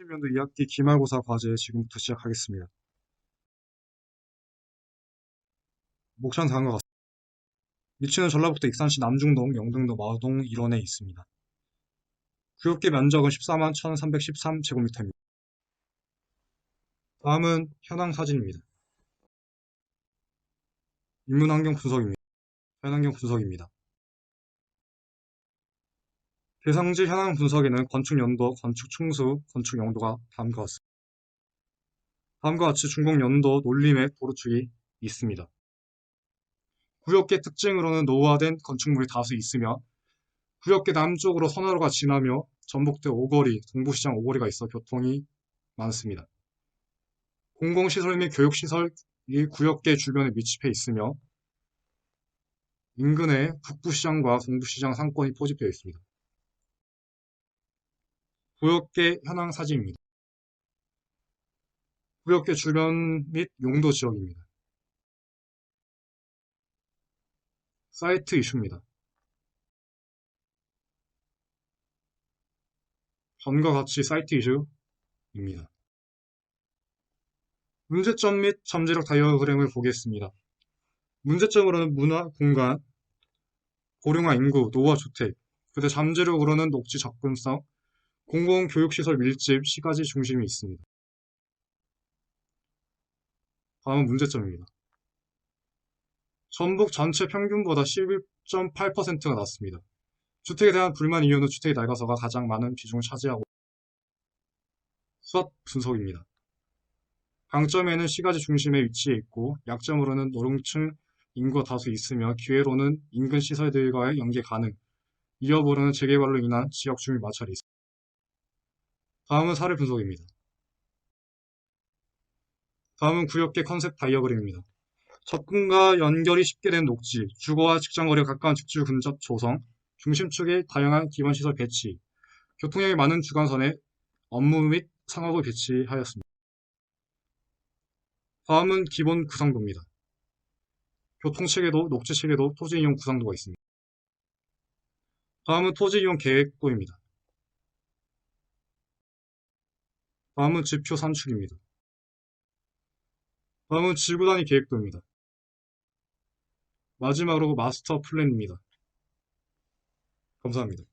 20년도 2학기 기말고사 과제 지금부터 시작하겠습니다. 목차는 다음과 같습니다. 위치는 전라북도 익산시 남중동, 영등도, 마동 일원에 있습니다. 구역계 면적은 14만 1313제곱미터입니다. 다음은 현황 사진입니다. 인문환경 분석입니다. 현환경 분석입니다. 대상지 현황 분석에는 건축 연도, 건축 층수, 건축 용도가 다음과 같습니다. 다음과 같이 중공 연도, 논림액, 도로축이 있습니다. 구역계 특징으로는 노후화된 건축물이 다수 있으며 구역계 남쪽으로 선화로가 지나며 전북대 오거리, 동부시장 오거리가 있어 교통이 많습니다. 공공시설 및 교육시설이 구역계 주변에 밀집해 있으며 인근에 북부시장과 동부시장 상권이 포집되어 있습니다. 구역계 현황 사진입니다. 구역계 주변 및 용도 지역입니다. 사이트 이슈입니다. 전과 같이 사이트 이슈입니다. 문제점 및 잠재력 다이어그램을 보겠습니다. 문제점으로는 문화, 공간, 고령화 인구, 노화 주택, 그대 잠재력으로는 녹지 접근성, 공공교육시설 밀집, 시가지 중심이 있습니다. 다음은 문제점입니다. 전북 전체 평균보다 11.8%가 낮습니다. 주택에 대한 불만 이유는 주택이 낡아서가 가장 많은 비중을 차지하고 수업 분석입니다. 강점에는 시가지 중심에 위치해 있고 약점으로는 노령층 인구가 다수 있으며 기회로는 인근 시설들과의 연계 가능, 위협으로는 재개발로 인한 지역 주민 마찰이 있습니다. 다음은 사례 분석입니다. 다음은 구역계 컨셉 다이어그램입니다. 접근과 연결이 쉽게 된 녹지, 주거와 직장거리가 가까운 직주 근접 조성, 중심축에 다양한 기반시설 배치, 교통량이 많은 주간선에 업무 및 상업을 배치하였습니다. 다음은 기본 구상도입니다. 교통체계도, 녹지체계도, 토지이용 구상도가 있습니다. 다음은 토지이용 계획도입니다. 다음은 지표 산출입니다. 다음은 지구 단위 계획도입니다. 마지막으로 마스터 플랜입니다. 감사합니다.